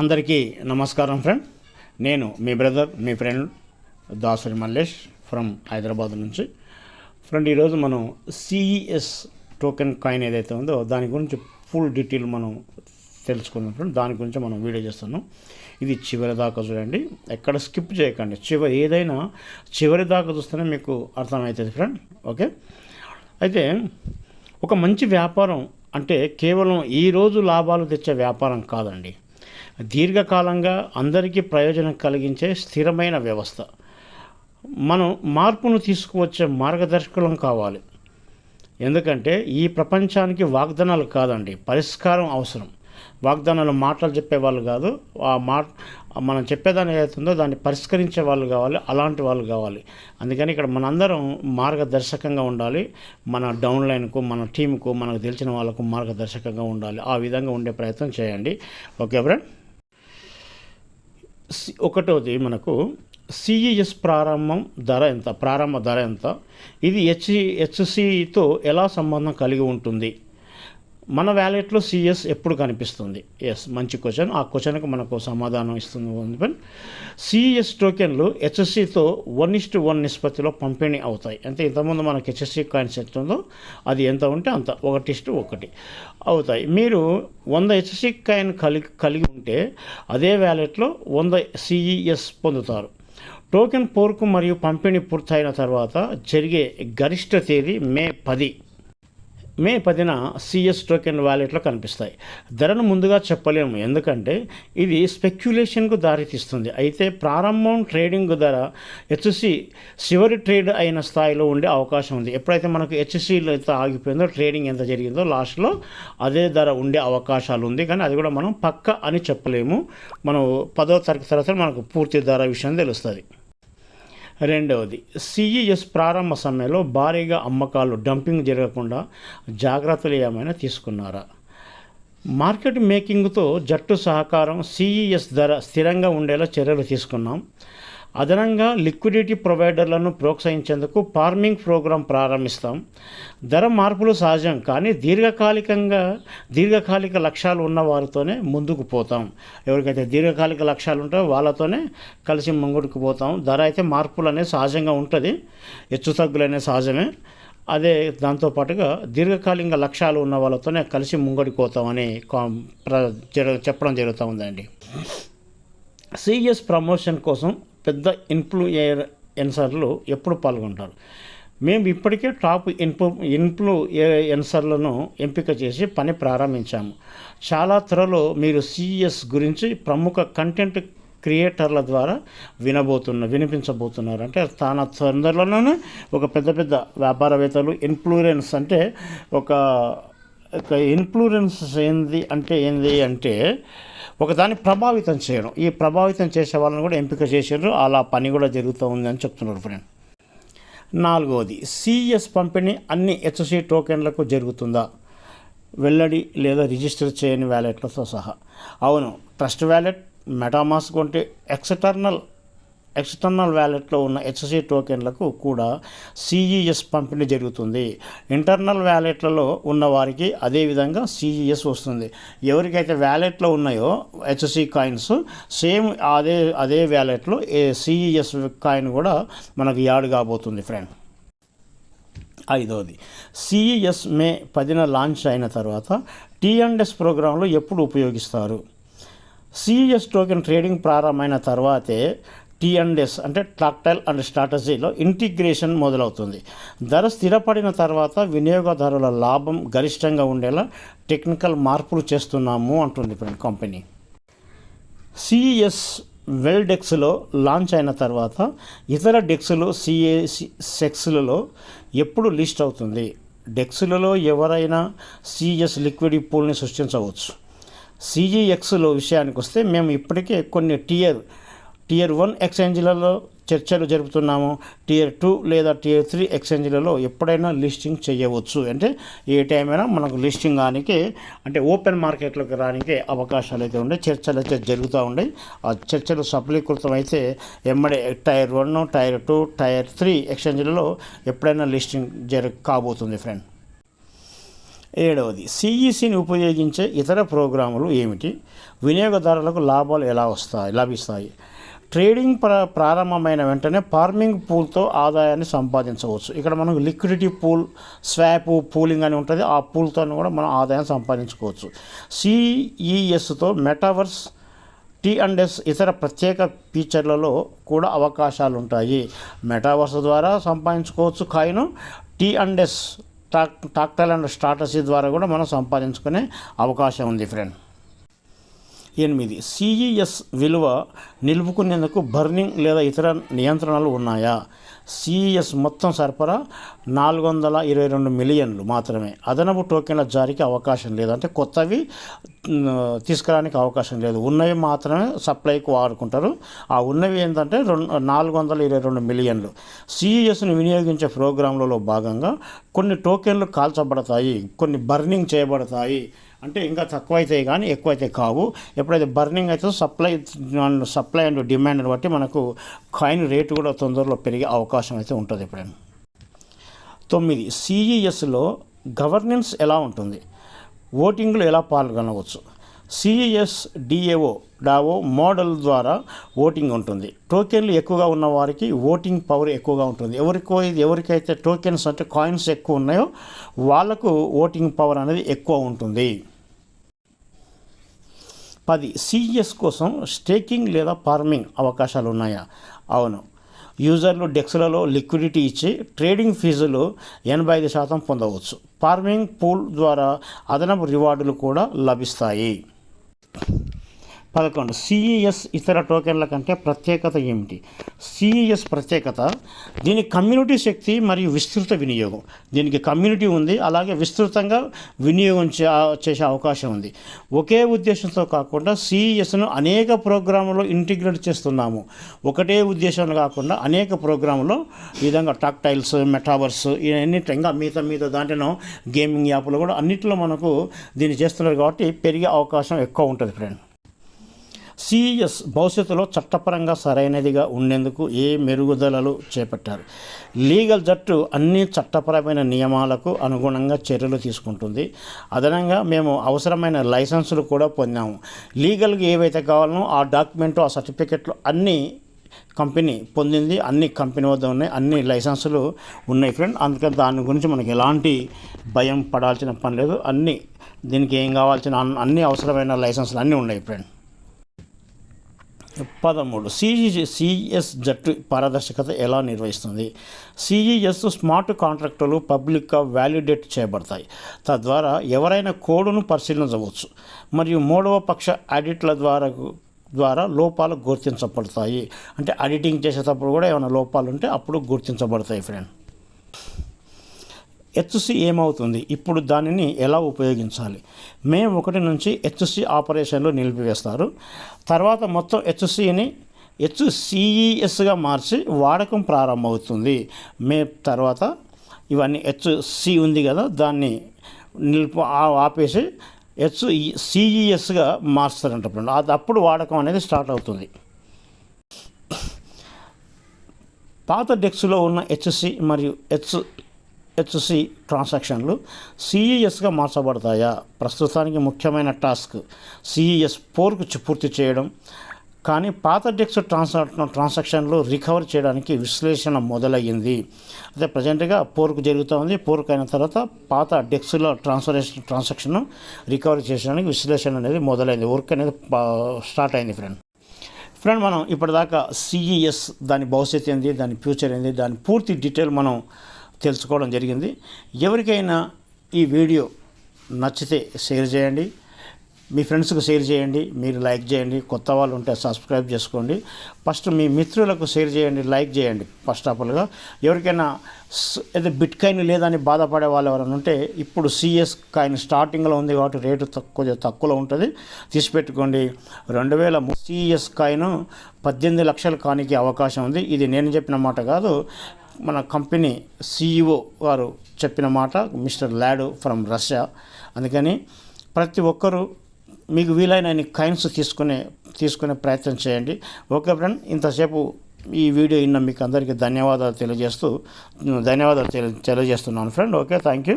అందరికీ నమస్కారం ఫ్రెండ్ నేను మీ బ్రదర్ మీ ఫ్రెండ్ దాసరి మల్లేష్ ఫ్రమ్ హైదరాబాద్ నుంచి. ఫ్రెండ్ ఈరోజు మనం సిఈఎస్ టోకెన్ కాయిన్ ఏదైతే ఉందో దాని గురించి ఫుల్ డీటెయిల్ మనం తెలుసుకుందాం ఫ్రెండ్ దాని గురించి మనం వీడియో చేస్తున్నాం. ఇది చివరి దాకా చూడండి. ఎక్కడ స్కిప్ చేయకండి. చివరి ఏదైనా చివరి దాకా చూస్తేనే మీకు అర్థమవుతుంది ఫ్రెండ్ ఓకే అయితే ఒక మంచి వ్యాపారం అంటే కేవలం ఈరోజు లాభాలు తెచ్చే వ్యాపారం కాదండి. దీర్ఘకాలంగా అందరికీ ప్రయోజనం కలిగించే స్థిరమైన వ్యవస్థ. మనం మార్పును తీసుకువచ్చే మార్గదర్శకులం కావాలి. ఎందుకంటే ఈ ప్రపంచానికి వాగ్దానాలు కాదండి పరిష్కారం అవసరం. వాగ్దానాలు మాటలు చెప్పేవాళ్ళు కాదు ఆ మాట మనం చెప్పేదాన్ని ఏదైతుందో దాన్ని పరిష్కరించే వాళ్ళు కావాలి అలాంటి వాళ్ళు కావాలి. అందుకని ఇక్కడ మనందరం మార్గదర్శకంగా ఉండాలి. మన డౌన్లైన్కు మన టీంకు మనకు తెలిసిన వాళ్ళకు మార్గదర్శకంగా ఉండాలి. ఆ విధంగా ఉండే ప్రయత్నం చేయండి. ఓకే ఫ్రెండ్ ఒకటోది మనకు సిఈఎస్ ప్రారంభం ధర ఎంత ప్రారంభ ధర ఎంత? ఇది హెచ్ హెచ్సితో ఎలా సంబంధం కలిగి ఉంటుంది? మన వ్యాలెట్లో సిఎస్ ఎప్పుడు కనిపిస్తుంది? ఎస్ మంచి క్వశ్చన్ ఆ క్వశ్చన్కి మనకు సమాధానం ఇస్తుంది సిఎస్ టోకెన్లు హెచ్ఎస్సితో వన్ ఇస్ట్ వన్ నిష్పత్తిలో పంపిణీ అవుతాయి. అంటే ఇంతకుముందు మనకు హెచ్ఎస్సి కాయిన్స్ ఎంత ఉందో అది ఎంత ఉంటే అంత. ఒకటి ఇస్టు ఒకటి అవుతాయి. మీరు వంద హెచ్ఎస్సి కాయిన్ కలిగి కలిగి ఉంటే అదే వ్యాలెట్లో వంద సిఈఎస్ పొందుతారు. టోకెన్ పోర్కు మరియు పంపిణీ పూర్తయిన తర్వాత జరిగే గరిష్ట తేదీ మే పది. మే పదిన సిఎస్ టోకెన్ వ్యాలెట్లో కనిపిస్తాయి. ధరను ముందుగా చెప్పలేము. ఎందుకంటే ఇది స్పెక్యులేషన్కు దారితీస్తుంది. అయితే ప్రారంభం ట్రేడింగ్ ధర హెచ్సి చివరి ట్రేడ్ అయిన స్థాయిలో ఉండే అవకాశం ఉంది. ఎప్పుడైతే మనకు హెచ్సిలో ఎంత ఆగిపోయిందో ట్రేడింగ్ ఎంత జరిగిందో లాస్ట్లో అదే ధర ఉండే అవకాశాలు ఉంది. కానీ అది కూడా మనం పక్క అని చెప్పలేము. మనం పదో తరగతి తర్వాత మనకు పూర్తి ధర విషయం తెలుస్తుంది. రెండవది సిఈఎస్ ప్రారంభ సమయంలో భారీగా అమ్మకాలు డంపింగ్ జరగకుండా జాగ్రత్తలు ఏమైనా తీసుకున్నారా? మార్కెట్ మేకింగ్తో జట్టు సహకారం సిఈఎస్ ధర స్థిరంగా ఉండేలా చర్యలు తీసుకున్నాం. అదనంగా లిక్విడిటీ ప్రొవైడర్లను ప్రోత్సహించేందుకు ఫార్మింగ్ ప్రోగ్రాం ప్రారంభిస్తాం. ధర మార్పులు సహజం కానీ దీర్ఘకాలికంగా దీర్ఘకాలిక లక్ష్యాలు ఉన్న వారితోనే ముందుకు పోతాం. ఎవరికైతే దీర్ఘకాలిక లక్ష్యాలు ఉంటాయో వాళ్ళతోనే కలిసి ముంగుడుకు పోతాం. ధర అయితే మార్పులు అనేది సహజంగా ఉంటుంది. హెచ్చు తగ్గులు అనేది సహజమే. అదే దాంతోపాటుగా దీర్ఘకాలిక లక్ష్యాలు ఉన్న వాళ్ళతోనే కలిసి ముంగడికి పోతామని కా- ప్ర- చెప్పడం జరుగుతూ ఉందండి. సిఎస్ ప్రమోషన్ కోసం పెద్ద ఇన్ఫ్లుయెన్సర్లు ఎప్పుడు పాల్గొంటారు. మేము ఇప్పటికే టాప్ ఇన్ఫ్లు ఇన్ఫ్లుయెన్సర్లను ఎంపిక చేసి పని ప్రారంభించాము. చాలా త్వరలో మీరు సిఎస్ గురించి ప్రముఖ కంటెంట్ క్రియేటర్ల ద్వారా వినబోతున్న వినిపించబోతున్నారు. అంటే తాన తొందరలోనే ఒక పెద్ద పెద్ద వ్యాపారవేత్తలు ఇన్ఫ్లుయెన్స్ అంటే ఒక ఇన్ఫ్లుయెన్స్ ఏంది అంటే ఏంది అంటే ఒకదాన్ని ప్రభావితం చేయడం. ఈ ప్రభావితం చేసే వాళ్ళని కూడా ఎంపిక చేసారు అలా పని కూడా జరుగుతూ ఉంది అని చెప్తున్నారు ఫ్రెండ్. నాలుగవది సిఎస్ పంపిణీ అన్ని హెచ్సి టోకెన్లకు జరుగుతుందా? వెల్లడి లేదా రిజిస్టర్ చేయని వ్యాలెట్లతో సహా. అవును ట్రస్ట్ వ్యాలెట్ మెటామాస్క్ వంటి ఎక్స్టర్నల్ ఎక్స్టర్నల్ వ్యాలెట్లో ఉన్న హెచ్సి టోకెన్లకు కూడా సిఈఎస్ పంపిణీ జరుగుతుంది. ఇంటర్నల్ వ్యాలెట్లలో ఉన్న వారికి అదేవిధంగా సిఈఎస్ వస్తుంది. ఎవరికైతే వ్యాలెట్లో ఉన్నాయో హెచ్సి కాయిన్స్ సేమ్ అదే అదే వ్యాలెట్లో సిఈఎస్ కాయిన్ కూడా మనకు యాడ్ కాబోతుంది ఫ్రెండ్. ఐదవది సిఈఎస్ మే పదిన లాంచ్ అయిన తర్వాత టీఎండ్ఎస్ ప్రోగ్రాంలో ఎప్పుడు ఉపయోగిస్తారు? సిఈఎస్ టోకెన్ ట్రేడింగ్ ప్రారంభమైన తర్వాతే టీఎండ్ఎస్ అంటే టాక్టైల్ అండ్ స్ట్రాటజీలో ఇంటిగ్రేషన్ మొదలవుతుంది. ధర స్థిరపడిన తర్వాత వినియోగదారుల లాభం గరిష్టంగా ఉండేలా టెక్నికల్ మార్పులు చేస్తున్నాము అంటుంది ఇప్పుడు కంపెనీ. సిఈఎస్ వెల్ డెక్స్లో లాంచ్ అయిన తర్వాత ఇతర డెక్స్లు సిఏ సెక్స్లలో ఎప్పుడు లిస్ట్ అవుతుంది? డెక్స్లలో ఎవరైనా సిఎస్ లిక్విడ్ పూల్ని సృష్టించవచ్చు. సిఈఎక్స్లో విషయానికి వస్తే మేము ఇప్పటికే కొన్ని టియర్ టియర్ వన్ ఎక్స్చేంజ్లలో చర్చలు జరుపుతున్నాము. టియర్ టూ లేదా టియర్ త్రీ ఎక్స్చేంజ్లలో ఎప్పుడైనా లిస్టింగ్ చేయవచ్చు. అంటే ఏ టైం అయినా మనకు లిస్టింగ్ కానికి అంటే ఓపెన్ మార్కెట్లోకి రానికి అవకాశాలు అయితే ఉండే చర్చలు అయితే జరుగుతూ ఉన్నాయి ఆ చర్చలు సఫలీకృతం అయితే ఎమ్మడే tier one tier two tier three ఎక్స్చేంజ్లలో ఎప్పుడైనా లిస్టింగ్ జరు కాబోతుంది ఫ్రెండ్ ఏడవది సిఈసిని ఉపయోగించే ఇతర ప్రోగ్రాములు ఏమిటి? వినియోగదారులకు లాభాలు ఎలా వస్తాయి లభిస్తాయి? ట్రేడింగ్ ప్ర ప్రారంభమైన వెంటనే ఫార్మింగ్ పూల్తో ఆదాయాన్ని సంపాదించవచ్చు. ఇక్కడ మనం లిక్విడిటీ పూల్ స్వాప్ పూలింగ్ అని ఉంటుంది. ఆ పూల్తో కూడా మనం ఆదాయం సంపాదించుకోవచ్చు. సిఈఎస్తో మెటావర్స్ టీ ఇతర ప్రత్యేక ఫీచర్లలో కూడా అవకాశాలు ఉంటాయి మెటావర్స్ ద్వారా సంపాదించుకోవచ్చు కాయిన్. టీ టాక్ టాక్టల్ అండ్ స్టాటసీ ద్వారా కూడా మనం సంపాదించుకునే అవకాశం ఉంది ఫ్రెండ్. ఎనిమిది. సిఈఎస్ విలువ నిలుపుకునేందుకు బర్నింగ్ లేదా ఇతర నియంత్రణలు ఉన్నాయా? సిఈఎస్ మొత్తం సరఫరా నాలుగు వందల ఇరవై రెండు మిలియన్లు మాత్రమే. అదనపు టోకెన్ల జారీకి అవకాశం లేదు. అంటే కొత్తవి తీసుకురానికి అవకాశం లేదు. ఉన్నవి మాత్రమే సప్లైకి వాడుకుంటారు. ఆ ఉన్నవి ఏంటంటే రెండు నాలుగు వందల ఇరవై రెండు మిలియన్లు. సిఈఎస్ని వినియోగించే ప్రోగ్రాంలలో భాగంగా కొన్ని టోకెన్లు కాల్చబడతాయి కొన్ని బర్నింగ్ చేయబడతాయి. అంటే ఇంకా తక్కువ అవుతాయి కానీ ఎక్కువ అయితే కావు. ఎప్పుడైతే బర్నింగ్ అయితే సప్లై సప్లై అండ్ డిమాండ్ని బట్టి మనకు కాయిన్ రేటు కూడా తొందరలో పెరిగే అవకాశం అవకాశం అయితే ఉంటుంది ఎప్పుడైనా. తొమ్మిది సిఈఎస్లో గవర్నెన్స్ ఎలా ఉంటుంది? ఓటింగ్లో ఎలా పాల్గొనవచ్చు? సిఈఎస్ డిఏఓ డావో మోడల్ ద్వారా ఓటింగ్ ఉంటుంది. టోకెన్లు ఎక్కువగా ఉన్న వారికి ఓటింగ్ పవర్ ఎక్కువగా ఉంటుంది. ఎవరికో ఇది ఎవరికైతే టోకెన్స్ అంటే కాయిన్స్ ఎక్కువ ఉన్నాయో వాళ్ళకు ఓటింగ్ పవర్ అనేది ఎక్కువ ఉంటుంది. పది సిఈఎస్ కోసం స్టేకింగ్ లేదా ఫార్మింగ్ అవకాశాలు ఉన్నాయా? అవును. యూజర్లు డెక్స్లలో లిక్విడిటీ ఇచ్చి ట్రేడింగ్ ఫీజులు ఎనభై ఐదు శాతం పొందవచ్చు. ఫార్మింగ్ పూల్ ద్వారా అదనపు రివార్డులు కూడా లభిస్తాయి. పదకొండు. సిఈఎస్ ఇతర టోకెన్ల కంటే ప్రత్యేకత ఏమిటి? సిఈఎస్ ప్రత్యేకత దీని కమ్యూనిటీ శక్తి మరియు విస్తృత వినియోగం. దీనికి కమ్యూనిటీ ఉంది అలాగే విస్తృతంగా వినియోగం చే చేసే అవకాశం ఉంది. ఒకే ఉద్దేశంతో కాకుండా సిఈఎస్ను అనేక ప్రోగ్రాములో ఇంటిగ్రేట్ చేస్తున్నాము. ఒకటే ఉద్దేశం కాకుండా అనేక ప్రోగ్రాములో ఈ విధంగా టాక్టైల్స్ మెటావర్స్ ఇవన్నీ ఇంకా మిగతా మిగతా దాంట్లో గేమింగ్ యాప్లు కూడా అన్నింటిలో మనకు దీన్ని చేస్తున్నారు కాబట్టి పెరిగే అవకాశం ఎక్కువ ఉంటుంది ఫ్రెండ్ సిఎస్ భవిష్యత్తులో చట్టపరంగా సరైనదిగా ఉండేందుకు ఏ మెరుగుదలలు చేపట్టారు? లీగల్ జట్టు అన్ని చట్టపరమైన నియమాలకు అనుగుణంగా చర్యలు తీసుకుంటుంది. అదనంగా మేము అవసరమైన లైసెన్సులు కూడా పొందాము. లీగల్గా ఏవైతే కావాలనో ఆ డాక్యుమెంట్ ఆ సర్టిఫికెట్లు అన్నీ కంపెనీ పొందింది. అన్ని కంపెనీ వద్ద ఉన్నాయి. అన్ని లైసెన్సులు ఉన్నాయి ఫ్రెండ్. అందుకని దాని గురించి మనకి ఎలాంటి భయం పడాల్సిన పని లేదు. అన్ని దీనికి ఏం కావాల్సిన అన్ని అవసరమైన లైసెన్సులు అన్నీ ఉన్నాయి ఫ్రెండ్. పదమూడు. సిఈ సిఎస్ జట్టు పారదర్శకత ఎలా నిర్వహిస్తుంది? సిఈఎస్ స్మార్ట్ కాంట్రాక్టులు పబ్లిక్గా వ్యాలిడేట్ చేయబడతాయి. తద్వారా ఎవరైనా కోడ్ను పరిశీలించవచ్చు. మరియు మూడవ పక్ష ఆడిట్ల ద్వారా ద్వారా లోపాలు గుర్తించబడతాయి. అంటే ఎడిటింగ్ చేసేటప్పుడు కూడా ఏమైనా లోపాలు ఉంటే అప్పుడు గుర్తించబడతాయి ఫ్రెండ్. హెచ్సి ఏమవుతుంది? ఇప్పుడు దానిని ఎలా ఉపయోగించాలి? మే ఒకటి నుంచి హెచ్సి ఆపరేషన్లు నిలిపివేస్తారు. తర్వాత మొత్తం హెచ్సిని హెచ్సిఈఎస్గా మార్చి వాడకం ప్రారంభమవుతుంది. మే తర్వాత ఇవన్నీ హెచ్సి ఉంది కదా దాన్ని నిలిపి ఆపేసి హెచ్ సిఈఎస్గా మార్స్తారంట అది అప్పుడు వాడకం అనేది స్టార్ట్ అవుతుంది. పాత డెక్స్లో ఉన్న హెచ్సి మరియు హెచ్ హెచ్సి ట్రాన్సాక్షన్లు సిఈఎస్గా మార్చబడతాయా? ప్రస్తుతానికి ముఖ్యమైన టాస్క్ సిఈఎస్ ఫోర్కు పూర్తి చేయడం. కానీ పాత డెక్స్ ట్రాన్సా ట్రాన్సాక్షన్లు రికవర్ చేయడానికి విశ్లేషణ మొదలయ్యింది. అదే ప్రజెంట్గా పోర్కు జరుగుతూ ఉంది పోర్క్ అయిన తర్వాత పాత డెక్స్లో ట్రాన్స్ఫరేషన్ ట్రాన్సాక్షన్ రికవర్ చేయడానికి విశ్లేషణ అనేది మొదలైంది. వర్క్ అనేది స్టార్ట్ అయింది ఫ్రెండ్ ఫ్రెండ్ మనం ఇప్పటిదాకా సిఈఎస్ దాని భవిష్యత్తు ఏంది దాని ఫ్యూచర్ ఏంది దాని పూర్తి డీటెయిల్ మనం తెలుసుకోవడం జరిగింది. ఎవరికైనా ఈ వీడియో నచ్చితే షేర్ చేయండి. మీ ఫ్రెండ్స్కి షేర్ చేయండి. మీరు లైక్ చేయండి. కొత్త వాళ్ళు ఉంటే సబ్స్క్రైబ్ చేసుకోండి. ఫస్ట్ మీ మిత్రులకు షేర్ చేయండి. లైక్ చేయండి. ఫస్ట్ ఆఫ్ ఆల్గా ఎవరికైనా ఏదో బిట్ కాయిన్ లేదని బాధపడే వాళ్ళు ఎవరైనా ఉంటే ఇప్పుడు సిఎస్ కాయిన్ స్టార్టింగ్లో ఉంది కాబట్టి రేటు తక్కువ తక్కువలో ఉంటుంది. తీసి పెట్టుకోండి రెండు వేల సిఎస్ కాయిన్ పద్దెనిమిది లక్షలు కానికి అవకాశం ఉంది. ఇది నేను చెప్పిన మాట కాదు. మన కంపెనీ సీఈఓ వారు చెప్పిన మాట మిస్టర్ ల్యాడు ఫ్రమ్ రష్యా. అందుకని ప్రతి ఒక్కరూ మీకు వీలైన కైన్స్ తీసుకునే తీసుకునే ప్రయత్నం చేయండి. ఓకే ఫ్రెండ్ ఇంతసేపు ఈ వీడియో ఇన్న మీకు అందరికీ ధన్యవాదాలు తెలియజేస్తూ ధన్యవాదాలు తెలియ తెలియజేస్తున్నాను ఫ్రెండ్. Okay thank you.